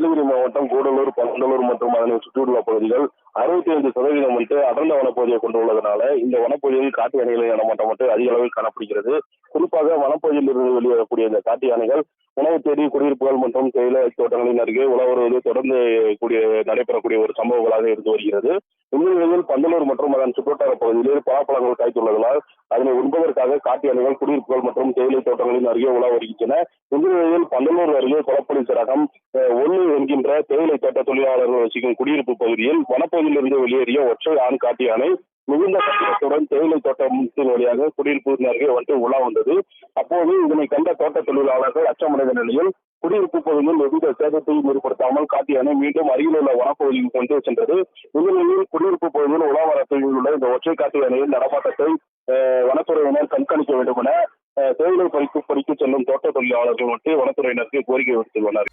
நீலகிரி மாவட்டம் கூடலூர் பந்தலூர் மற்றும் அதனை சுற்றியுள்ள பகுதிகள் அறுபத்தி ஐந்து சதவீதம் வந்துட்டு அடர்ந்த வனப்பகுதியை கொண்டுள்ளதுனால இந்த வனப்பகுதியில் காட்டு யானைகளின் நடமாட்டம் மட்டும் அதிக அளவில் காணப்படுகிறது. குறிப்பாக வனப்பகுதியில் இருந்து வெளியேறக்கூடிய இந்த காட்டு யானைகள் உணவு தேடி குடியிருப்புகள் மற்றும் தேயிலை தோட்டங்களின் அருகே உலா தொடர்ந்து கூடிய நடைபெறக்கூடிய ஒரு சம்பவங்களாக இருந்து வருகிறது. இந்நிலையில் பந்தலூர் மற்றும் அதன் சுற்றுவட்டார பகுதியில் பலாப்பழங்கள் காய்த்துள்ளதால் அதனை உண்பதற்காக காட்டு யானைகள் குடியிருப்புகள் மற்றும் தேயிலை தோட்டங்களின் அருகே உலா வருகின்றன. இந்த நிலையில் பந்தலூர் அருகே கொலப்பொலி சரகம் ஒன்று என்கின்ற தேயிலை தோட்ட தொழிலாளர்கள் வசிக்கும் குடியிருப்பு பகுதியில் வனப்பகுதியிலிருந்து வெளியேறிய ஒற்றை ஆண் காட்டு யானை மிகுந்த கட்டிடத்துடன் தேயிலை தோட்டத்தின் வழியாக குடியிருப்பு அருகே வந்து உலா வந்தது. அப்போது இதனை கண்ட தோட்ட தொழிலாளர்கள் அச்சமடைந்த நிலையில் குடியிருப்பு பகுதியில் எவ்வித சேதத்தையும் ஏற்படுத்தாமல் காட்டு யானை மீண்டும் அருகில் உள்ள வனப்பகுதியில் கொண்டு சென்றது. இந்த நிலையில் குடியிருப்பு பகுதியில் உலாவரத்தில் உள்ள இந்த ஒற்றை காட்டு யானையின் நடமாட்டத்தை அஹ், வனத்துறையினர் கண்காணிக்க வேண்டும் என தேயிலை பறிக்கு பறித்து செல்லும் தோட்ட தொழிலாளர்கள் மட்டும் வனத்துறையினருக்கு கோரிக்கை விடுத்துள்ளனர்.